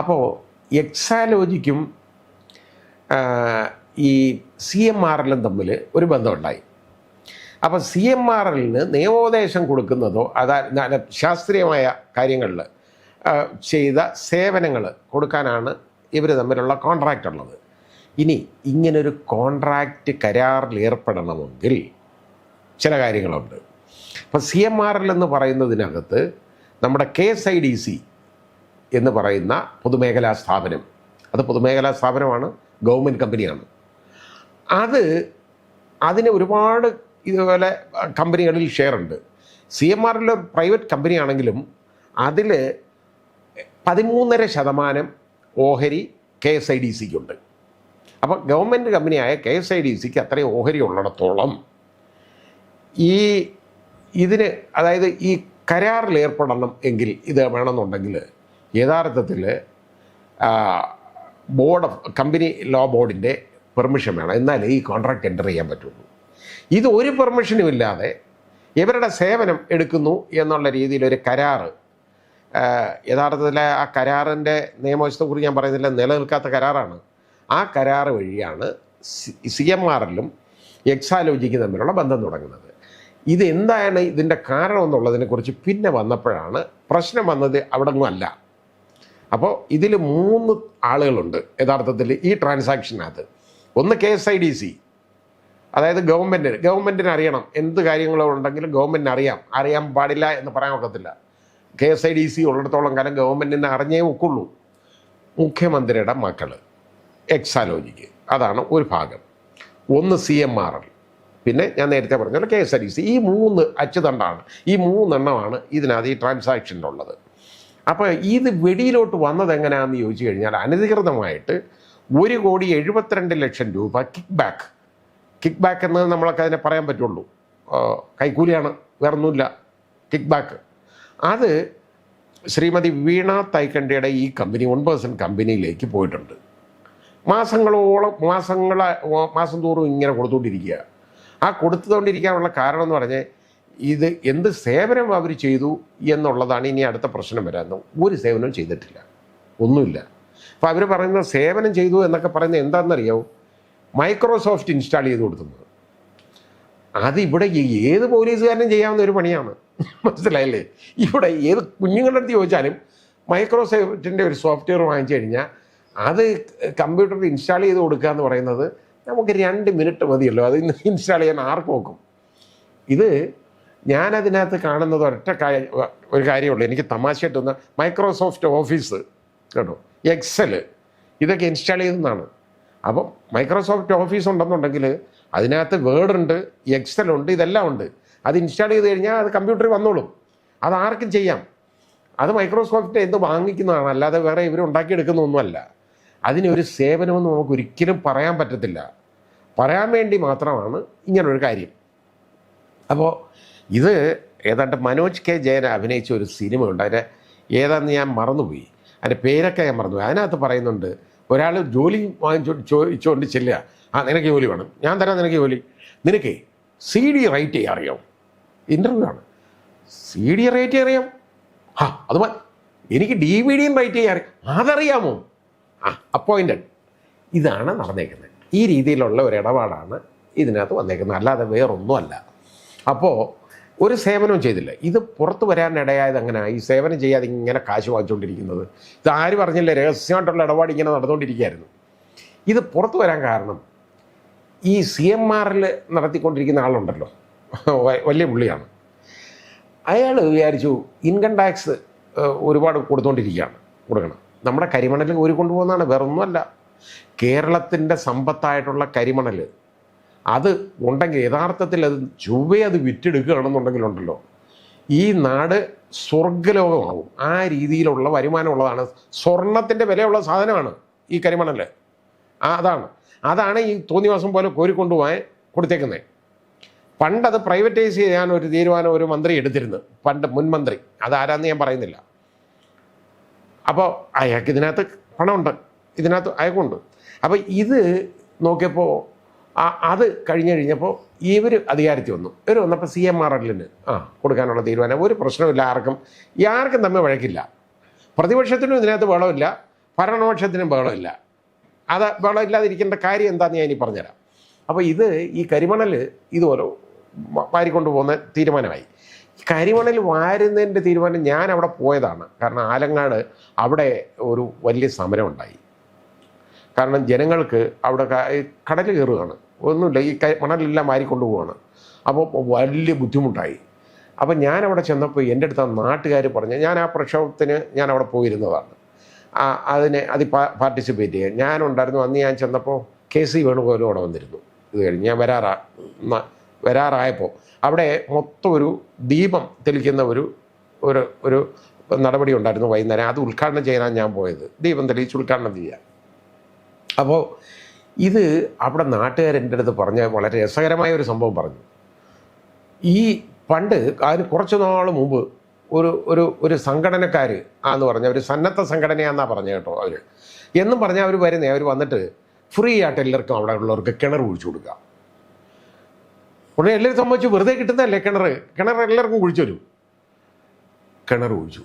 അപ്പോൾ എക്സാലോജിക്കും ഈ C M R എല്ലും തമ്മിൽ ഒരു ബന്ധമുണ്ടായി. അപ്പോൾ സി എം ആർ എല്ലിന് നിയമോപദേശം കൊടുക്കുന്നതോ അതായത് ശാസ്ത്രീയമായ കാര്യങ്ങളിൽ ചെയ്ത സേവനങ്ങൾ കൊടുക്കാനാണ് ഇവർ തമ്മിലുള്ള കോൺട്രാക്റ്റ് ഉള്ളത്. ഇനി ഇങ്ങനൊരു കോൺട്രാക്റ്റ് കരാറിൽ ഏർപ്പെടണമെങ്കിൽ ചില കാര്യങ്ങളുണ്ട്. അപ്പോൾ സി എം ആർ എൽ എന്ന് പറയുന്നതിനകത്ത് നമ്മുടെ K S I D C എന്ന് പറയുന്ന പൊതുമേഖലാ സ്ഥാപനം. അത് പൊതുമേഖലാ സ്ഥാപനമാണ് ഗവൺമെന്റ് കമ്പനിയാണ്. അത് അതിന് ഒരുപാട് ഇതുപോലെ കമ്പനികളിൽ ഷെയർ ഉണ്ട്. സി എം ആറിൽ ഒരു പ്രൈവറ്റ് കമ്പനിയാണെങ്കിലും അതിൽ പതിമൂന്നര ശതമാനം ഓഹരി കെ എസ് ഐ ഡി സിക്കുണ്ട് അപ്പോൾ ഗവൺമെന്റ് കമ്പനിയായ കെ എസ് ഐ ഡി സിക്ക് അത്രയും ഓഹരി ഉള്ളിടത്തോളം ഈ ഇതിന് അതായത് ഈ കരാറിൽ ഏർപ്പെടണം എങ്കിൽ ഇത് വേണമെന്നുണ്ടെങ്കിൽ യഥാർത്ഥത്തിൽ ബോർഡ് ഓഫ് കമ്പനി ലോ ബോർഡിന്റെ പെർമിഷൻ വേണം. എന്നാലേ ഈ കോൺട്രാക്ട് എന്റർ ചെയ്യാൻ പറ്റുള്ളൂ. ഇത് ഒരു പെർമിഷനും ഇല്ലാതെ ഇവരുടെ സേവനം എടുക്കുന്നു എന്നുള്ള രീതിയിൽ ഒരു കരാറ് യഥാർത്ഥത്തിൽ ആ കരാറിന്റെ നിയമവശത്തെക്കുറിച്ച് ഞാൻ പറയുന്നില്ല നിലനിൽക്കാത്ത കരാറാണ്. ആ കരാറ് വഴിയാണ് സി എം ആറിലും എക്സാലോജിക്ക് തമ്മിലുള്ള ബന്ധം തുടങ്ങുന്നത്. ഇത് എന്താണ് ഇതിന്റെ കാരണം എന്നുള്ളതിനെക്കുറിച്ച് പിന്നെ വന്നപ്പോഴാണ് പ്രശ്നം വന്നത് അവിടെ ഒന്നും അല്ല. അപ്പോൾ ഇതിൽ മൂന്ന് ആളുകളുണ്ട് യഥാർത്ഥത്തിൽ ഈ ട്രാൻസാക്ഷനകത്ത്. ഒന്ന് K S I D C. അതായത് ഗവൺമെന്റിന് ഗവൺമെന്റിന് അറിയണം എന്ത് കാര്യങ്ങളോ ഉണ്ടെങ്കിലും ഗവൺമെന്റിന് അറിയാം. അറിയാൻ പാടില്ല എന്ന് പറയാൻ ഒക്കത്തില്ല. K S I D C ഉള്ളിടത്തോളം കാലം ഗവൺമെന്റിന് അറിഞ്ഞേ ഒക്കുള്ളൂ. മുഖ്യമന്ത്രിയുടെ മക്കൾ എക്സാലോജിക്ക്. അതാണ് ഒരു ഭാഗം. ഒന്ന് സി എം ആർ എൽ. പിന്നെ ഞാൻ നേരത്തെ പറഞ്ഞ K S I D C. ഈ മൂന്ന് അച്ചുതണ്ടാണ് ഈ മൂന്നെണ്ണമാണ് ഇതിനകത്ത് ഈ ട്രാൻസാക്ഷനിലുള്ളത്. അപ്പോൾ ഇത് വെടിയിലോട്ട് വന്നത് എങ്ങനെയാണെന്ന് ചോദിച്ചു കഴിഞ്ഞാൽ അനധികൃതമായിട്ട് ഒരു കോടി എഴുപത്തിരണ്ട് ലക്ഷം രൂപ കിക്ക് ബാക്ക് കിക്ക് ബാക്ക് എന്ന് നമ്മളൊക്കെ അതിനെ പറയാൻ പറ്റുള്ളൂ. കൈക്കൂലിയാണ്. വേറൊന്നുമില്ല. കിക്ക് ബാക്ക് അത് ശ്രീമതി വീണ തൈക്കണ്ടിയുടെ ഈ കമ്പനി വൺ പേഴ്സന്റ് കമ്പനിയിലേക്ക് പോയിട്ടുണ്ട്. മാസങ്ങളോളം മാസങ്ങളെ മാസം തോറും ഇങ്ങനെ കൊടുത്തുകൊണ്ടിരിക്കുക ആ കൊടുത്തുകൊണ്ടിരിക്കാനുള്ള കാരണം എന്ന് പറഞ്ഞാൽ ഇത് എന്ത് സേവനം അവർ ചെയ്തു എന്നുള്ളതാണ് ഇനി അടുത്ത പ്രശ്നം വരാൻ ഒരു സേവനവും ചെയ്തിട്ടില്ല. ഒന്നുമില്ല. അപ്പോൾ അവർ പറയുന്ന സേവനം ചെയ്തു എന്നൊക്കെ പറയുന്നത് എന്താണെന്നറിയോ? മൈക്രോസോഫ്റ്റ് ഇൻസ്റ്റാൾ ചെയ്ത് കൊടുക്കുന്നത്. അത് ഇവിടെ ഏത് പോലീസുകാരനും ചെയ്യാവുന്ന ഒരു പണിയാണ്. മനസ്സിലായല്ലേ? ഇവിടെ ഏത് കുഞ്ഞുങ്ങളുടെ അടുത്ത് ചോദിച്ചാലും മൈക്രോസോഫ്റ്റിന്റെ ഒരു സോഫ്റ്റ്വെയർ വാങ്ങിച്ചു കഴിഞ്ഞാൽ അത് കമ്പ്യൂട്ടറിൽ ഇൻസ്റ്റാൾ ചെയ്ത് കൊടുക്കുക എന്ന് പറയുന്നത് നമുക്ക് രണ്ട് മിനിറ്റ് മതിയല്ലോ. അത് ഇൻസ്റ്റാൾ ചെയ്യാൻ ആർക്ക് നോക്കും? ഇത് ഞാനതിനകത്ത് കാണുന്നത് ഒരൊറ്റ കാര്യം ഒരു കാര്യമുള്ളൂ. എനിക്ക് തമാശയായിട്ടൊന്ന് മൈക്രോസോഫ്റ്റ് ഓഫീസ് കേട്ടോ എക്സൽ. ഇതൊക്കെ ഇൻസ്റ്റാൾ ചെയ്തെന്നാണ് അപ്പം മൈക്രോസോഫ്റ്റ് ഓഫീസ് ഉണ്ടെന്നുണ്ടെങ്കിൽ അതിനകത്ത് വേർഡ് ഉണ്ട് എക്സൽ ഉണ്ട് ഇതെല്ലാം ഉണ്ട്. അത് ഇൻസ്റ്റാൾ ചെയ്ത് കഴിഞ്ഞാൽ അത് കമ്പ്യൂട്ടറിൽ വന്നോളും. അത് ആർക്കും ചെയ്യാം. അത് മൈക്രോസോഫ്റ്റ് എന്ത് വാങ്ങിക്കുന്നതാണ്? അല്ലാതെ വേറെ ഇവർ ഉണ്ടാക്കിയെടുക്കുന്നൊന്നുമല്ല. അതിനൊരു സേവനമെന്ന് നമുക്ക് ഒരിക്കലും പറയാൻ പറ്റത്തില്ല. പറയാൻ വേണ്ടി മാത്രമാണ് ഇങ്ങനൊരു കാര്യം. അപ്പോൾ ഇത് ഏതാണ്ട് മനോജ് കെ ജയൻ അഭിനയിച്ച ഒരു സിനിമ ഉണ്ട് അതിന്റെ ഏതാന്ന് ഞാൻ മറന്നുപോയി. അതിന്റെ പേരൊക്കെ ഞാൻ മറന്നുപോയി. അതിനകത്ത് പറയുന്നുണ്ട് ഒരാൾ ജോലി വാങ്ങിച്ചോ ചോദിച്ചുകൊണ്ട് ചെല്ലുക. ആ നിനക്ക് ജോലി വേണം. ഞാൻ തരാം നിനക്ക് ജോലി. നിനക്ക് സി ഡി റൈറ്റ് ചെയ്യാൻ അറിയാം ഇന്റർവ്യൂ ആണ്. സി ഡി റൈറ്റ് അറിയാം. ആ അത് എനിക്ക് ഡി വി ഡിയും റൈറ്റ് ചെയ്യാൻ അതറിയാമോ? ആ അപ്പോയിന്റഡ് ഇതാണ് നടന്നേക്കുന്നത്. ഈ രീതിയിലുള്ള ഒരു ഇടപാടാണ് ഇതിനകത്ത് വന്നേക്കുന്നത്. അല്ലാതെ വേറൊന്നുമല്ല. അപ്പോൾ ഒരു സേവനവും ചെയ്തില്ല. ഇത് പുറത്തു വരാനിടയായത് അങ്ങനെ ഈ സേവനം ചെയ്യാതെ ഇങ്ങനെ കാശ് വാങ്ങിച്ചുകൊണ്ടിരിക്കുന്നത്. ഇത് ആര് പറഞ്ഞില്ല രഹസ്യമായിട്ടുള്ള ഇടപാട് ഇങ്ങനെ നടന്നുകൊണ്ടിരിക്കുകയായിരുന്നു. ഇത് പുറത്തു വരാൻ കാരണം ഈ സി എം ആറിൽ നടത്തിക്കൊണ്ടിരിക്കുന്ന ആളുണ്ടല്ലോ. വലിയ പുള്ളിയാണ്. അയാൾ വിചാരിച്ചു ഇൻകം ടാക്സ് ഒരുപാട് കൊടുത്തുകൊണ്ടിരിക്കുകയാണ് കൊടുക്കണം. നമ്മുടെ കരിമണൽ ഊരി കൊണ്ടുപോകുന്നതാണ് വേറൊന്നുമല്ല. കേരളത്തിന്റെ സമ്പത്തായിട്ടുള്ള കരിമണൽ അത് ഉണ്ടെങ്കിൽ യഥാർത്ഥത്തിൽ അത് ചൊവ്വേ അത് വിറ്റെടുക്കുകയാണെന്നുണ്ടെങ്കിലുണ്ടല്ലോ. ഈ നാട് സ്വർഗലോകമാവും ആ രീതിയിലുള്ള വരുമാനമുള്ളതാണ്. സ്വർണത്തിന്റെ വിലയുള്ള സാധനമാണ് ഈ കരിമണൽ. ആ അതാണ്. അതാണ് ഈ തോന്നിവാസം പോലെ കോരിക്കൊണ്ടുപോകാൻ കൊടുത്തേക്കുന്നത് പണ്ടത് പ്രൈവറ്റൈസ് ചെയ്യാൻ ഒരു തീരുമാനം ഒരു മന്ത്രി എടുത്തിരുന്നു. പണ്ട് മുൻ മന്ത്രി. അതാരാന്ന് ഞാൻ പറയുന്നില്ല. അപ്പോൾ അയാൾക്ക് ഇതിനകത്ത് പണമുണ്ട്. ഇതിനകത്ത് അയാൾക്കുണ്ട്. അപ്പോൾ ഇത് നോക്കിയപ്പോൾ അത് കഴിഞ്ഞ് കഴിഞ്ഞപ്പോൾ ഇവർ അധികാരത്തിൽ വന്നു. ഇവർ വന്നപ്പോൾ സി എം ആർ എല്ലിന് ആ കൊടുക്കാനുള്ള തീരുമാനം. ഒരു പ്രശ്നമില്ല ആർക്കും. ആർക്കും തമ്മിൽ വഴക്കില്ല. പ്രതിപക്ഷത്തിനും ഇതിനകത്ത് വേളമില്ല ഭരണപക്ഷത്തിനും ബഹളമില്ല. അത് ബഹളമില്ലാതിരിക്കേണ്ട കാര്യം എന്താണെന്ന് ഞാൻ ഇനി പറഞ്ഞുതരാം. അപ്പോൾ ഇത് ഈ കരിമണൽ ഇതുപോലെ വാരിക്കൊണ്ട് പോകുന്ന തീരുമാനമായി. കരിമണൽ വാരുന്നതിന്റെ തീരുമാനം ഞാൻ അവിടെ പോയതാണ്. കാരണം ആലങ്ങാട് അവിടെ ഒരു വലിയ സമരം ഉണ്ടായി കാരണം ജനങ്ങൾക്ക് അവിടെ കടൽ കയറുകയാണ്. ഒന്നുമില്ല. ഈ കൈ മണലെല്ലാം മാരി കൊണ്ടുപോവാണ് അപ്പോൾ വലിയ ബുദ്ധിമുട്ടായി. അപ്പം ഞാൻ അവിടെ ചെന്നപ്പോൾ എന്റെ അടുത്ത് ആ നാട്ടുകാർ പറഞ്ഞു ഞാൻ ആ പ്രക്ഷോഭത്തിന് ഞാൻ അവിടെ പോയിരുന്നതാണ്. അതിനെ അതിൽ പാർട്ടിസിപ്പേറ്റ് ചെയ്യാൻ. ഞാനുണ്ടായിരുന്നു അന്ന് ഞാൻ ചെന്നപ്പോൾ കെ സി വേണുഗോപാലും അവിടെ വന്നിരുന്നു. ഇത് കഴിഞ്ഞ് ഞാൻ വരാറാ വരാറായപ്പോൾ അവിടെ മൊത്തം ഒരു ദീപം തെളിക്കുന്ന ഒരു ഒരു ഒരു നടപടി ഉണ്ടായിരുന്നു വൈകുന്നേരം. അത് ഉദ്ഘാടനം ചെയ്യാനാണ് ഞാൻ പോയത്. ദീപം തെളിയിച്ച് ഉദ്ഘാടനം ചെയ്യാൻ. അപ്പോൾ ഇത് അവിടെ നാട്ടുകാരെന്റെ അടുത്ത് പറഞ്ഞ വളരെ രസകരമായ ഒരു സംഭവം പറഞ്ഞു. ഈ പണ്ട് അതിന് കുറച്ച് നാൾ മുമ്പ് ഒരു ഒരു ഒരു സംഘടനക്കാർ ആന്ന് പറഞ്ഞ ഒരു സന്നദ്ധ സംഘടനയാന്നാ പറഞ്ഞ കേട്ടോ അവർ എന്നും പറഞ്ഞാൽ അവർ വരുന്നേ അവർ വന്നിട്ട് ഫ്രീ ആയിട്ട് എല്ലാവർക്കും അവിടെ ഉള്ളവർക്ക് കിണർ കുഴിച്ചു കൊടുക്കുക. ഉടനെ എല്ലാവരും സംബന്ധിച്ച് വെറുതെ കിട്ടുന്നതല്ലേ കിണർ കിണർ എല്ലാവർക്കും കുഴിച്ചു വരും കിണർ കുഴിച്ചു.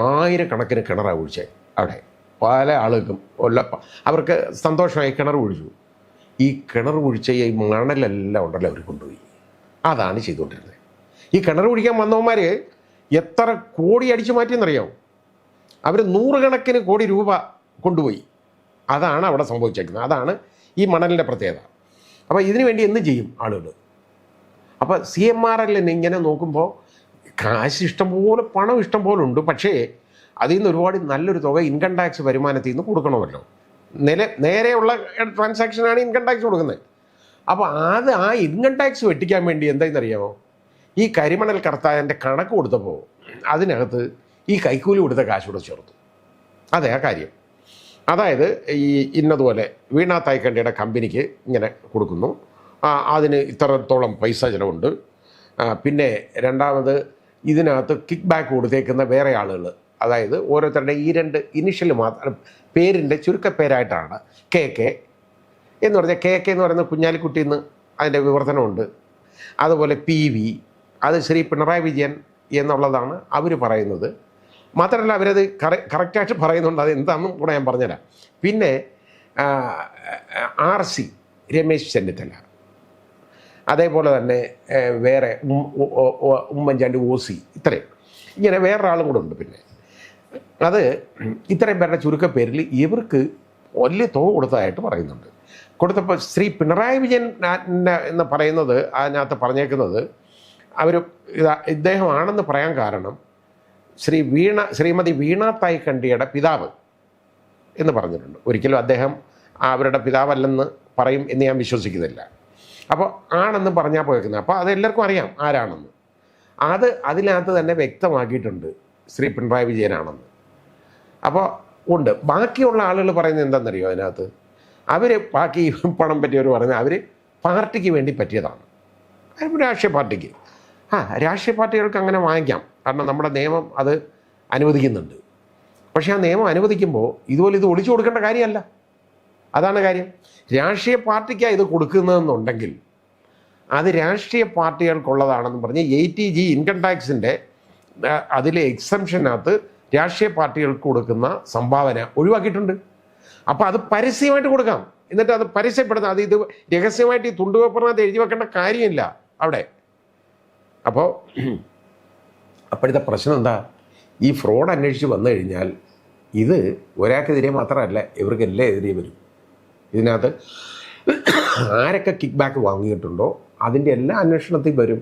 ആയിരക്കണക്കിന് കിണറാണ് കുഴിച്ചേ അവിടെ. പല ആളുകൾക്കും അവർക്ക് സന്തോഷമായി കിണർ കുഴിച്ചു. ഈ കിണർ കുഴിച്ച ഈ മണലെല്ലാം ഉണ്ടല്ലോ അവർ കൊണ്ടുപോയി. അതാണ് ചെയ്തുകൊണ്ടിരുന്നത്. ഈ കിണർ കുഴിക്കാൻ വന്നവന്മാർ എത്ര കോടി അടിച്ചു മാറ്റിയെന്നറിയാമോ അവർ നൂറുകണക്കിന് കോടി രൂപ കൊണ്ടുപോയി. അതാണ് അവിടെ സംഭവിച്ചേക്കുന്നത്. അതാണ് ഈ മണലിന്റെ പ്രത്യേകത. അപ്പോൾ ഇതിനു വേണ്ടി എന്ത് ചെയ്യും ആളുകൾ അപ്പോൾ സി എം ആർ എല്ലിന് ഇങ്ങനെ നോക്കുമ്പോൾ കാശ് ഇഷ്ടംപോലെ പണം ഇഷ്ടംപോലെ ഉണ്ട്. പക്ഷേ അതിൽ നിന്ന് ഒരുപാട് നല്ലൊരു തുക ഇൻകം ടാക്സ് വരുമാനത്തിൽ നിന്ന് കൊടുക്കണമല്ലോ. നില നേരെയുള്ള ട്രാൻസാക്ഷനാണ് ഇൻകം ടാക്സ് കൊടുക്കുന്നത്. അപ്പോൾ അത് ആ ഇൻകം ടാക്സ് വെട്ടിക്കാൻ വേണ്ടി എന്താണെന്നറിയാമോ ഈ കരിമണൽ കർത്താവിന്റെ കണക്ക് കൊടുത്തപ്പോൾ അതിനകത്ത് ഈ കൈക്കൂലി കൊടുത്ത കാശ് കൂടെ ചേർത്തു. അതെ ആ കാര്യം. അതായത് ഈ ഇന്നതുപോലെ വീണ തായ്ക്കണ്ടിയുടെ കമ്പനിക്ക് ഇങ്ങനെ കൊടുക്കുന്നു. അതിന് ഇത്രത്തോളം പൈസ ചിലവുണ്ട്. പിന്നെ രണ്ടാമത് ഇതിനകത്ത് കിക്ക് ബാക്ക് കൊടുത്തേക്കുന്ന വേറെ ആളുകൾ അതായത് ഓരോരുത്തരുടെ ഈ രണ്ട് ഇനിഷ്യൽ മാത്രം പേരിന്റെ ചുരുക്കപ്പേരായിട്ടാണ് കെ കെ എന്ന് പറഞ്ഞാൽ കെ കെ എന്ന് പറയുന്ന കുഞ്ഞാലിക്കുട്ടി എന്ന് അതിന്റെ വിവർത്തനമുണ്ട്. അതുപോലെ പി വി അത് ശ്രീ പിണറായി വിജയൻ എന്നുള്ളതാണ് അവർ പറയുന്നത്. മാത്രമല്ല അവരത് കറ കറക്റ്റായിട്ട് പറയുന്നുണ്ട് അത് എന്താണെന്നും കൂടെ ഞാൻ പറഞ്ഞുതരാം. പിന്നെ ആർ സി രമേശ് ചെന്നിത്തല. അതേപോലെ തന്നെ വേറെ ഉമ്മൻചാണ്ടി ഓ സി ഇത്രയും. ഇങ്ങനെ വേറൊരാളും കൂടെ ഉണ്ട് പിന്നെ. അത് ഇത്രയും പേരുടെ ചുരുക്കപ്പേരിൽ ഇവർക്ക് വലിയ തുക കൊടുത്തതായിട്ട് പറയുന്നുണ്ട്. കൊടുത്തപ്പോൾ ശ്രീ പിണറായി വിജയൻ എന്ന് പറയുന്നത് അതിനകത്ത് പറഞ്ഞേക്കുന്നത് അവർ ഇദ്ദേഹമാണെന്ന് പറയാൻ കാരണം ശ്രീ വീണ ശ്രീമതി വീണ തായ്ക്കണ്ടിയുടെ പിതാവ് എന്ന് പറഞ്ഞിട്ടുണ്ട്. ഒരിക്കലും അദ്ദേഹം അവരുടെ പിതാവല്ലെന്ന് പറയും എന്ന് ഞാൻ വിശ്വസിക്കുന്നില്ല. അപ്പോൾ ആണെന്ന് പറഞ്ഞാൽ പോയേക്കുന്നത്. അപ്പോൾ അത് എല്ലാവർക്കും അറിയാം ആരാണെന്ന്. അത് അതിനകത്ത് തന്നെ വ്യക്തമാക്കിയിട്ടുണ്ട്. ശ്രീ പിണറായി വിജയനാണെന്ന്. അപ്പോൾ ഉണ്ട്. ബാക്കിയുള്ള ആളുകൾ പറയുന്നത് എന്താണെന്നറിയോ അതിനകത്ത്? അവർ ബാക്കി പണം പറ്റിയവർ പറഞ്ഞാൽ അവർ പാർട്ടിക്ക് വേണ്ടി പറ്റിയതാണ്. രാഷ്ട്രീയ പാർട്ടിക്ക്. ആ രാഷ്ട്രീയ പാർട്ടികൾക്ക് അങ്ങനെ വാങ്ങിക്കാം. കാരണം നമ്മുടെ നിയമം അത് അനുവദിക്കുന്നുണ്ട്. പക്ഷേ ആ നിയമം അനുവദിക്കുമ്പോൾ ഇതുപോലെ ഇത് ഒളിച്ചു കൊടുക്കേണ്ട കാര്യമല്ല. അതാണ് കാര്യം. രാഷ്ട്രീയ പാർട്ടിക്കാണ് ഇത് കൊടുക്കുന്നതെന്നുണ്ടെങ്കിൽ അത് രാഷ്ട്രീയ പാർട്ടികൾക്കുള്ളതാണെന്ന് പറഞ്ഞ് എയ്റ്റി ജി ഇൻകം ടാക്സിന്റെ അതിലെ എക്സംഷനകത്ത് രാഷ്ട്രീയ പാർട്ടികൾക്ക് കൊടുക്കുന്ന സംഭാവന ഒഴിവാക്കിയിട്ടുണ്ട്. അപ്പോൾ അത് പരസ്യമായിട്ട് കൊടുക്കാം. എന്നിട്ട് അത് പരസ്യപ്പെടുന്ന അത് ഇത് രഹസ്യമായിട്ട് ഈ തുണ്ടുപേപ്പറിനകത്ത് എഴുതി വെക്കേണ്ട കാര്യമില്ല അവിടെ. അപ്പോൾ അപ്പോഴത്തെ പ്രശ്നം എന്താ? ഈ ഫ്രോഡ് അന്വേഷിച്ച് വന്നു കഴിഞ്ഞാൽ ഇത് ഒരാൾക്കെതിരെ മാത്രമല്ല ഇവർക്കെല്ലാം എതിരെ വരും. ഇതിനകത്ത് ആരൊക്കെ കിക്ക് ബാക്ക് വാങ്ങിയിട്ടുണ്ടോ അതിന്റെ എല്ലാ അന്വേഷണത്തിൽ വരും.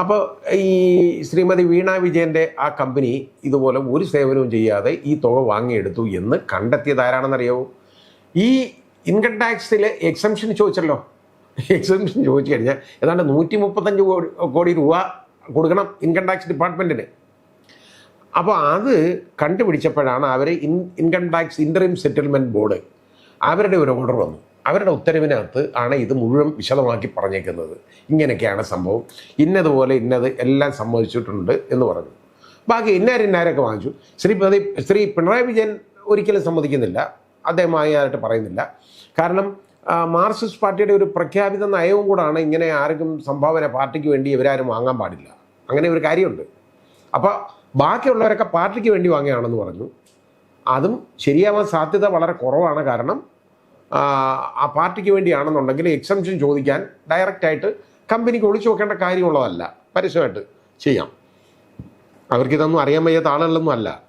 അപ്പോൾ ഈ ശ്രീമതി വീണ വിജയന്റെ ആ കമ്പനി ഇതുപോലെ ഒരു സേവനവും ചെയ്യാതെ ഈ തുക വാങ്ങിയെടുത്തു എന്ന് കണ്ടെത്തിയത് ആരാണെന്നറിയാവൂ? ഈ ഇൻകം ടാക്സിൽ എക്സംഷൻ ചോദിച്ചല്ലോ. എക്സംഷൻ ചോദിച്ചു കഴിഞ്ഞാൽ ഏതാണ്ട് നൂറ്റി മുപ്പത്തഞ്ച് കോടി കോടി രൂപ കൊടുക്കണം ഇൻകം ടാക്സ് ഡിപ്പാർട്ട്മെന്റിന് അപ്പോൾ അത് കണ്ടുപിടിച്ചപ്പോഴാണ് അവർ in income tax interim settlement board അവരുടെ ഒരു ഓർഡർ വന്നു. അവരുടെ ഉത്തരവിനകത്ത് ആണ് ഇത് മുഴുവൻ വിശദമാക്കി പറഞ്ഞേക്കുന്നത്. ഇങ്ങനെയൊക്കെയാണ് സംഭവം. ഇന്നതുപോലെ ഇന്നത് എല്ലാം സംഭവിച്ചിട്ടുണ്ട് എന്ന് പറഞ്ഞു. ബാക്കി ഇന്നാരിന്നാരൊക്കെ വാങ്ങിച്ചു. ശ്രീ ശ്രീ പിണറായി വിജയൻ ഒരിക്കലും സമ്മതിക്കുന്നില്ല. അദ്ദേഹമായിട്ട് പറയുന്നില്ല. കാരണം മാർക്സിസ്റ്റ് പാർട്ടിയുടെ ഒരു പ്രഖ്യാപിത നയവും കൂടാണ് ഇങ്ങനെ ആർക്കും സംഭാവന പാർട്ടിക്ക് വേണ്ടി ഇവരാരും വാങ്ങാൻ പാടില്ല. അങ്ങനെ ഒരു കാര്യമുണ്ട്. അപ്പോൾ ബാക്കിയുള്ളവരൊക്കെ പാർട്ടിക്ക് വേണ്ടി വാങ്ങിയാണെന്ന് പറഞ്ഞു. അതും ശരിയാവാൻ സാധ്യത വളരെ കുറവാണ് കാരണം ആ, പാർട്ടിക്ക് വേണ്ടിയാണെന്നുണ്ടെങ്കിൽ എക്സംഷൻ ചോദിക്കാൻ ഡയറക്റ്റായിട്ട് കമ്പനിക്ക് ഒളിച്ചു വെക്കേണ്ട കാര്യമുള്ളതല്ല. പരസ്യമായിട്ട് ചെയ്യാം. അവർക്കിതൊന്നും അറിയാൻ വയ്യാത്ത ആളുകളൊന്നും അല്ല.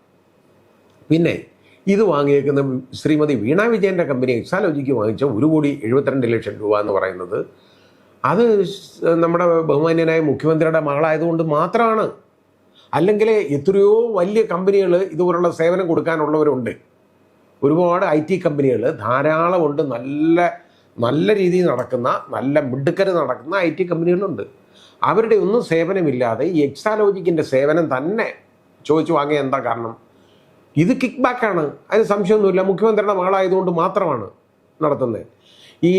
പിന്നെ ഇത് വാങ്ങിയേക്കുന്ന ശ്രീമതി വീണ വിജയന്റെ കമ്പനി എക്സാലോജിക്ക് വാങ്ങിച്ച ഒരു കോടി എഴുപത്തിരണ്ട് ലക്ഷം രൂപ എന്ന് പറയുന്നത് അത് നമ്മുടെ ബഹുമാന്യനായ മുഖ്യമന്ത്രിയുടെ മകളായതുകൊണ്ട് മാത്രമാണ്. അല്ലെങ്കിൽ എത്രയോ വലിയ കമ്പനികൾ ഇതുപോലുള്ള സേവനം കൊടുക്കാനുള്ളവരുണ്ട്. ഒരുപാട് ഐ ടി കമ്പനികൾ ധാരാളമുണ്ട് നല്ല നല്ല രീതിയിൽ നടക്കുന്ന നല്ല മിടുക്കര് നടക്കുന്ന ഐ ടി കമ്പനികളുണ്ട്. അവരുടെ ഒന്നും സേവനമില്ലാതെ ഈ എക്സാലോജിക്കിന്റെ സേവനം തന്നെ ചോദിച്ചു വാങ്ങിയ എന്താ കാരണം? ഇത് കിക്ക് ബാക്കാണ് അതിന് സംശയമൊന്നുമില്ല. മുഖ്യമന്ത്രിയുടെ മകളായതുകൊണ്ട് മാത്രമാണ് നടത്തുന്നത്. ഈ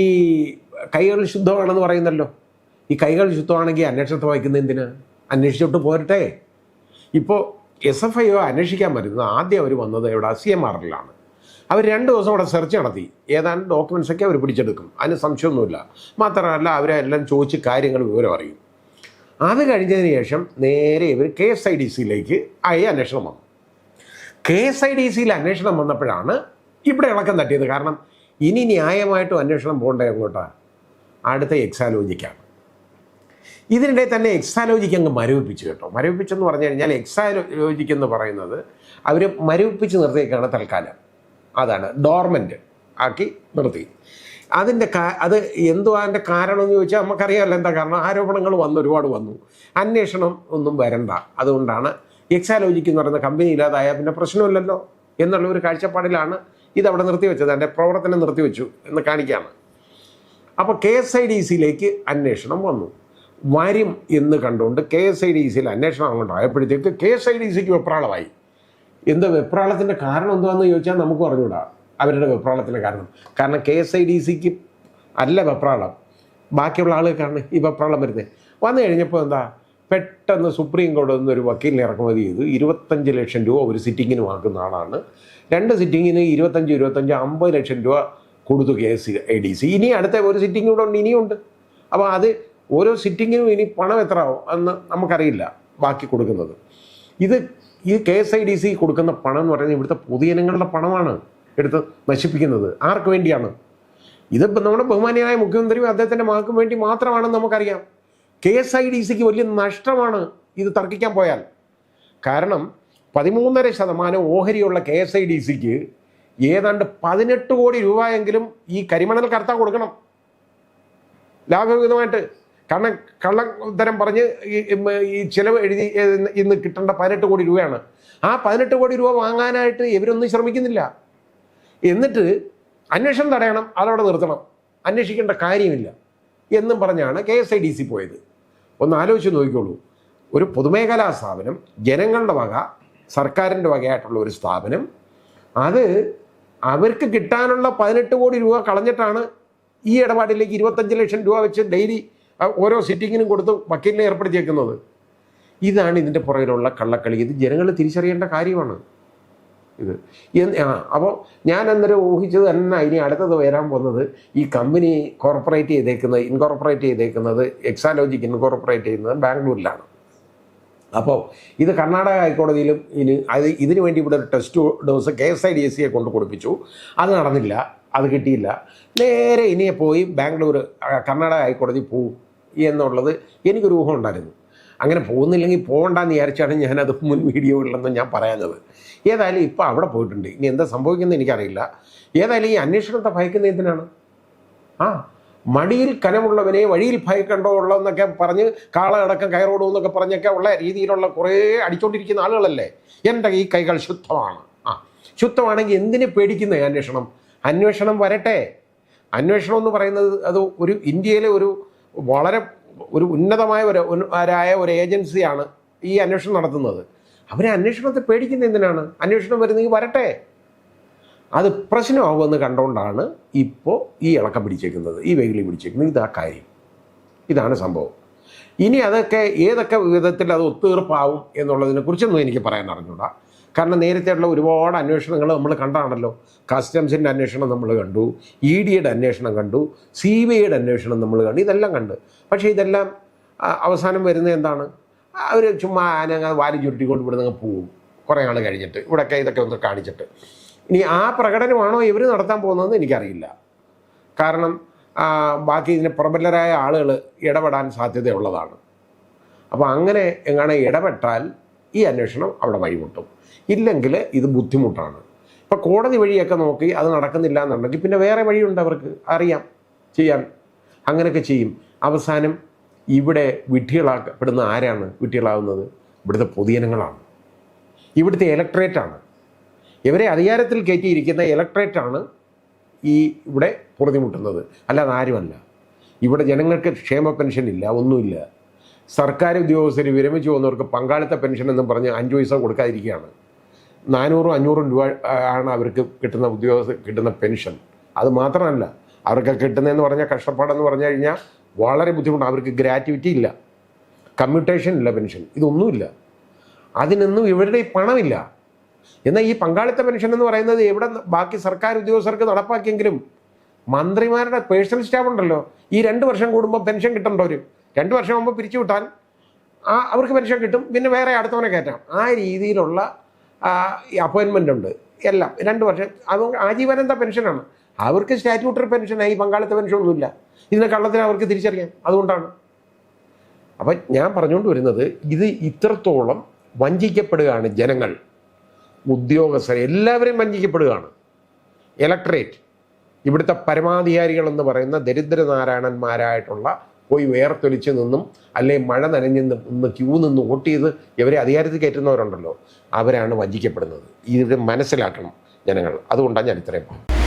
കൈകൾ ശുദ്ധമാണെന്ന് പറയുന്നല്ലോ. ഈ കൈകൾ ശുദ്ധമാണെങ്കിൽ അന്വേഷണത്തെ വായിക്കുന്നത് എന്തിന്? അന്വേഷിച്ചോട്ട് പോരട്ടെ. ഇപ്പോൾ എസ് എഫ് ഐ ഒ അന്വേഷിക്കാൻ വരുന്നത് ആദ്യം അവർ വന്നത് ഇവിടെ സി എം ആറിലാണ് അവർ രണ്ട് ദിവസം അവിടെ സെർച്ച് നടത്തി. ഏതാനും ഡോക്യുമെൻസൊക്കെ അവർ പിടിച്ചെടുക്കും. അതിന് സംശയമൊന്നുമില്ല. മാത്രമല്ല അവരെ എല്ലാം ചോദിച്ച് കാര്യങ്ങൾ വിവരം അറിയും. അത് കഴിഞ്ഞതിന് ശേഷം നേരെ ഇവർ കെ എസ് ഐ ഡി സിയിലേക്ക് ആയി അന്വേഷണം വന്നു. കെ എസ് ഐ ഡി സിയിൽ അന്വേഷണം വന്നപ്പോഴാണ് ഇവിടെ ഇളക്കം തട്ടിയത്. കാരണം ഇനി ന്യായമായിട്ടും അന്വേഷണം പോകേണ്ട എങ്ങോട്ടാണ് അടുത്ത എക്സാലോജിക്കാണ്. ഇതിനിടെ തന്നെ എക്സാലോജിക്ക് അങ്ങ് മരവിപ്പിച്ചു കേട്ടോ. മരവിപ്പിച്ചെന്ന് പറഞ്ഞു കഴിഞ്ഞാൽ എക്സാലോജിക്ക് എന്ന് പറയുന്നത് അവർ മരവിപ്പിച്ച് നിർത്തിയേക്കാണ് തൽക്കാലം. അതാണ് ഡോർമെന്റ് ആക്കി നിർത്തി. അതിന്റെ അത് എന്തുവാ അതിന്റെ കാരണം എന്ന് ചോദിച്ചാൽ നമുക്കറിയാമല്ലോ എന്താ കാരണം. ആരോപണങ്ങൾ വന്ന് ഒരുപാട് വന്നു. അന്വേഷണം ഒന്നും വരണ്ട. അതുകൊണ്ടാണ് എക്സാലോജിക്ക് എന്ന് പറയുന്ന കമ്പനി ഇല്ലാതായാൽ പിന്നെ പ്രശ്നമില്ലല്ലോ എന്നുള്ള ഒരു കാഴ്ചപ്പാടിലാണ് ഇതവിടെ നിർത്തിവെച്ചത്. എന്റെ പ്രവർത്തനം നിർത്തിവെച്ചു എന്ന് കാണിക്കുകയാണ്. അപ്പോൾ കെ എസ് ഐ ഡി സിയിലേക്ക് അന്വേഷണം വന്നു. വരും എന്ന് കണ്ടുകൊണ്ട് കെ എസ് ഐ ഡി സിയിൽ അന്വേഷണം അങ്ങോട്ട് ആയപ്പോഴത്തേക്ക് കെ എസ് ഐ ഡി സിക്ക് വെപ്രാളമായി. എന്ത് വെപ്രാളത്തിന്റെ കാരണം എന്താണെന്ന് ചോദിച്ചാൽ നമുക്ക് പറഞ്ഞുകൂടാ അവരുടെ വെപ്രാളത്തിന്റെ കാരണം. കാരണം കെ എസ് ഐ ഡി സിക്ക് അല്ല വെപ്രാളം. ബാക്കിയുള്ള ആളുകൾക്കാണ് ഈ വെപ്രാളം വരുന്നത് വന്നു കഴിഞ്ഞപ്പോൾ എന്താ? പെട്ടെന്ന് സുപ്രീം കോടതിയിൽ നിന്ന് ഒരു വക്കീലിനെ ഇറക്കുമതി ചെയ്തു. ഇരുപത്തഞ്ച് ലക്ഷം രൂപ ഒരു സിറ്റിങ്ങിന് വാങ്ങുന്ന ആളാണ്. രണ്ട് സിറ്റിങ്ങിന് ഇരുപത്തഞ്ച് ഇരുപത്തഞ്ച് അമ്പത് ലക്ഷം രൂപ കൊടുത്തു K S I D C. ഇനി അടുത്ത ഒരു സിറ്റിംഗ് കൂടെ ഉണ്ട് ഇനിയുണ്ട് അപ്പോൾ അത് ഓരോ സിറ്റിങ്ങിനും ഇനി പണം എത്ര ആവും എന്ന് നമുക്കറിയില്ല. ബാക്കി കൊടുക്കുന്നത്. ഇത് ഈ K S I D C കൊടുക്കുന്ന പണം എന്ന് പറയുന്നത് ഇവിടുത്തെ പൊതുജനങ്ങളുടെ പണമാണ് എടുത്ത് നശിപ്പിക്കുന്നത്. ആർക്ക് വേണ്ടിയാണ്? ഇതിപ്പോൾ നമ്മുടെ ബഹുമാനിയായ മുഖ്യമന്ത്രിയും അദ്ദേഹത്തിന്റെ മകൾക്കും വേണ്ടി മാത്രമാണെന്ന് നമുക്കറിയാം. കെ എസ് ഐ ഡി സിക്ക് വലിയ നഷ്ടമാണ് ഇത് തർക്കിക്കാൻ പോയാൽ. കാരണം പതിമൂന്നര ശതമാനം ഓഹരിയുള്ള കെ എസ് ഐ ഡി സിക്ക് ഏതാണ്ട് പതിനെട്ട് കോടി രൂപയെങ്കിലും ഈ കരിമണൽ കർത്ത കൊടുക്കണം. ലാഭവിഹിതമായിട്ട്. കാരണം കള്ളത്തരം പറഞ്ഞ് ഈ ചിലവ് എഴുതി ഇന്ന് കിട്ടേണ്ട പതിനെട്ട് കോടി രൂപയാണ്. ആ പതിനെട്ട് കോടി രൂപ വാങ്ങാനായിട്ട് ഇവരൊന്നും ശ്രമിക്കുന്നില്ല. എന്നിട്ട് അന്വേഷണം തടയണം അതവിടെ നിർത്തണം. അന്വേഷിക്കേണ്ട കാര്യമില്ല. എന്നും പറഞ്ഞാണ് K S I D C പോയത്. ഒന്ന് ആലോചിച്ച് നോക്കിക്കോളൂ. ഒരു പൊതുമേഖലാ സ്ഥാപനം ജനങ്ങളുടെ വക സർക്കാരിന്റെ വകയായിട്ടുള്ള ഒരു സ്ഥാപനം അത് അവർക്ക് കിട്ടാനുള്ള പതിനെട്ട് കോടി രൂപ കളഞ്ഞിട്ടാണ് ഈ ഇടപാടിലേക്ക് ഇരുപത്തഞ്ച് ലക്ഷം രൂപ വെച്ച് ഡെയിലി ഓരോ സിറ്റിങ്ങിനും കൊടുത്ത് വക്കീലിനെ ഏർപ്പെടുത്തിയേക്കുന്നത്. ഇതാണ് ഇതിന്റെ പുറകിലുള്ള കള്ളക്കളി. ഇത് ജനങ്ങൾ തിരിച്ചറിയേണ്ട കാര്യമാണ്. ഇത് അപ്പോൾ ഞാൻ അന്നേരം ഊഹിച്ചത് തന്നെ ഇനി അടുത്തത് വരാൻ പോകുന്നത് ഈ കമ്പനി കോർപ്പറേറ്റ് ചെയ്തേക്കുന്നത് ഇൻകോർപ്പറേറ്റ് ചെയ്തേക്കുന്നത് എക്സാലോജിക്ക് ഇൻകോർപ്പറേറ്റ് ചെയ്യുന്നത് ബാംഗ്ലൂരിലാണ്. അപ്പോൾ ഇത് കർണാടക ഹൈക്കോടതിയിലും ഇനി അത് ഇതിനു വേണ്ടി ഇവിടെ ഒരു test dose K S I D S സിയെ കൊണ്ട് കൊടുപ്പിച്ചു. അത് നടന്നില്ല. അത് കിട്ടിയില്ല. നേരെ ഇനിയെ പോയി ബാംഗ്ലൂർ കർണാടക ഹൈക്കോടതി പോവും. എന്നുള്ളത് എനിക്കൊരു ഊഹം ഉണ്ടായിരുന്നു. അങ്ങനെ പോകുന്നില്ലെങ്കിൽ പോകണ്ടെന്ന് വിചാരിച്ചാണ് ഞാനത് മുൻ വീഡിയോകളിലൊന്നും ഞാൻ പറയാഞ്ഞത്. ഏതായാലും ഇപ്പോൾ അവിടെ പോയിട്ടുണ്ട്. ഇനി എന്താ സംഭവിക്കുന്നത് എനിക്കറിയില്ല. ഏതായാലും ഈ അന്വേഷണത്തെ ഭയക്കുന്ന എന്തിനാണ്? ആ മടിയിൽ കനമുള്ളവനെ വഴിയിൽ ഭയക്കണ്ടോ ഉള്ളതെന്നൊക്കെ പറഞ്ഞ് കാളയടക്കം കയറോടൂ എന്നൊക്കെ പറഞ്ഞൊക്കെ ഉള്ള രീതിയിലുള്ള കുറേ അടിച്ചുകൊണ്ടിരിക്കുന്ന ആളുകളല്ലേ? എന്റെ ഈ കൈകൾ ശുദ്ധമാണ്. ആ ശുദ്ധമാണെങ്കിൽ എന്തിനെ പേടിക്കുന്ന അന്വേഷണം? അന്വേഷണം വരട്ടെ. അന്വേഷണം എന്ന് പറയുന്നത് അത് ഒരു ഇന്ത്യയിലെ ഒരു വളരെ ഒരു ഉന്നതമായ ഒരു ഉന്നതരായ ഒരു ഏജൻസിയാണ് ഈ അന്വേഷണം നടത്തുന്നത്. അവരെ അന്വേഷണത്തെ പേടിക്കുന്ന എന്തിനാണ്? അന്വേഷണം വരുന്നെങ്കിൽ വരട്ടെ. അത് പ്രശ്നമാകുമെന്ന് കണ്ടുകൊണ്ടാണ് ഇപ്പോൾ ഈ ഇളക്കം പിടിച്ചേക്കുന്നത് ഈ വെകിളി പിടിച്ചേക്കുന്നത്. ഇതാ കാര്യം. ഇതാണ് സംഭവം. ഇനി അതൊക്കെ ഏതൊക്കെ വിധത്തിൽ അത് ഒത്തുതീർപ്പാവും എന്നുള്ളതിനെ കുറിച്ചൊന്നും എനിക്ക് പറയാൻ അറിഞ്ഞൂടാ കാരണം നേരത്തെയുള്ള ഒരുപാട് അന്വേഷണങ്ങൾ നമ്മൾ കണ്ടാണല്ലോ. കസ്റ്റംസിന്റെ അന്വേഷണം നമ്മൾ കണ്ടു ഇ ഡിയുടെ അന്വേഷണം കണ്ടു സി ബി ഐയുടെ അന്വേഷണം നമ്മൾ കണ്ടു ഇതെല്ലാം കണ്ട്. പക്ഷേ ഇതെല്ലാം അവസാനം വരുന്നത് എന്താണ്? അവർ ചുമ്മാ ആനങ്ങ വാരി ചുരുട്ടിക്കൊണ്ട് ഇവിടെ നിന്ന് പോവും കുറേ നാൾ കഴിഞ്ഞിട്ട്. ഇവിടെയൊക്കെ ഇതൊക്കെ ഒന്ന് കാണിച്ചിട്ട്. ഇനി ആ പ്രകടനമാണോ ഇവർ നടത്താൻ പോകുന്നതെന്ന് എനിക്കറിയില്ല. കാരണം ബാക്കി ഇതിന് പ്രബലരായ ആളുകൾ ഇടപെടാൻ സാധ്യതയുള്ളതാണ്. അപ്പോൾ അങ്ങനെ എങ്ങനെ ഇടപെട്ടാൽ ഈ അന്വേഷണം അവിടെ വഴിമുട്ടും. ഇല്ലെങ്കിൽ ഇത് ബുദ്ധിമുട്ടാണ്. ഇപ്പോൾ കോടതി വഴിയൊക്കെ നോക്കി അത് നടക്കുന്നില്ല എന്നുണ്ടെങ്കിൽ പിന്നെ വേറെ വഴിയുണ്ട് അവർക്ക്. അറിയാം. ചെയ്യാൻ. അങ്ങനെയൊക്കെ ചെയ്യും. അവസാനം ഇവിടെ വിഡ്ഢികളാക്കപ്പെടുന്ന ആരാണ് വിഡ്ഢികളാവുന്നത് ഇവിടുത്തെ പൊതുജനങ്ങളാണ്. ഇവിടുത്തെ ഇലക്ട്രേറ്റാണ് ഇവരെ അധികാരത്തിൽ കയറ്റിയിരിക്കുന്ന ഇലക്ട്രേറ്റാണ് ഈ ഇവിടെ പൊറുതിമുട്ടുന്നത്. അല്ലാതെ ആരുമല്ല. ഇവിടെ ജനങ്ങൾക്ക് ക്ഷേമ പെൻഷൻ ഇല്ല ഒന്നുമില്ല. സർക്കാർ ഉദ്യോഗസ്ഥർ വിരമിച്ചു പോകുന്നവർക്ക് പങ്കാളിത്ത പെൻഷൻ എന്നും പറഞ്ഞ് അഞ്ച് പൈസ കൊടുക്കാതിരിക്കുകയാണ്. നാനൂറും അഞ്ഞൂറും രൂപ ആണ് അവർക്ക് കിട്ടുന്ന ഉദ്യോഗസ്ഥ കിട്ടുന്ന പെൻഷൻ. അത് മാത്രമല്ല അവർക്ക് കിട്ടുന്നതെന്ന് പറഞ്ഞാൽ കഷ്ടപ്പാടെന്ന് പറഞ്ഞു കഴിഞ്ഞാൽ വളരെ ബുദ്ധിമുട്ടാണ് അവർക്ക് ഗ്രാറ്റുവിറ്റി ഇല്ല. കമ്മ്യൂട്ടേഷൻ ഇല്ല പെൻഷൻ. ഇതൊന്നുമില്ല. അതിനൊന്നും ഇവരുടെ പണമില്ല. എന്നാൽ ഈ പങ്കാളിത്ത പെൻഷൻ എന്ന് പറയുന്നത് എവിടെ ബാക്കി സർക്കാർ ഉദ്യോഗസ്ഥർക്ക് നടപ്പാക്കിയെങ്കിലും മന്ത്രിമാരുടെ പേഴ്സണൽ സ്റ്റാഫ് ഉണ്ടല്ലോ ഈ രണ്ട് വർഷം കൂടുമ്പോൾ പെൻഷൻ കിട്ടേണ്ടവർ രണ്ട് വർഷം മുമ്പ് പിരിച്ചു വിട്ടാൽ ആ അവർക്ക് പെൻഷൻ കിട്ടും. പിന്നെ വേറെ അടുത്തവനെ കയറ്റാം. ആ രീതിയിലുള്ള അപ്പോയിൻമെന്റ് ഉണ്ട്. എല്ലാം. രണ്ട് വർഷം. അത് ആജീവനന്ത പെൻഷനാണ് അവർക്ക് സ്റ്റാറ്റ്യൂട്ടറി പെൻഷനായി പങ്കാളിത്ത പെൻഷൻ ഒന്നുമില്ല. ഇതിനെ കള്ളത്തിന് അവർക്ക് തിരിച്ചറിയാം അതുകൊണ്ടാണ്. അപ്പം ഞാൻ പറഞ്ഞുകൊണ്ട് വരുന്നത് ഇത് ഇത്രത്തോളം വഞ്ചിക്കപ്പെടുകയാണ് ജനങ്ങൾ. ഉദ്യോഗസ്ഥർ എല്ലാവരും വഞ്ചിക്കപ്പെടുകയാണ്. ഇലക്ട്രേറ്റ് ഇവിടുത്തെ പരമാധികാരികളെന്ന് പറയുന്ന ദരിദ്രനാരായണന്മാരായിട്ടുള്ള പോയി വേർത്തൊലിച്ച് നിന്നും അല്ലെ മഴ നനഞ്ഞ് നിന്ന് ക്യൂ നിന്ന് വോട്ട് ചെയ്ത് ഇവരെ അധികാരത്തിൽ കയറ്റുന്നവരുണ്ടല്ലോ. അവരാണ് വഞ്ചിക്കപ്പെടുന്നത്. ഇത് മനസ്സിലാക്കണം ജനങ്ങൾ. അതുകൊണ്ടാണ് ഞാൻ ഇത്രയും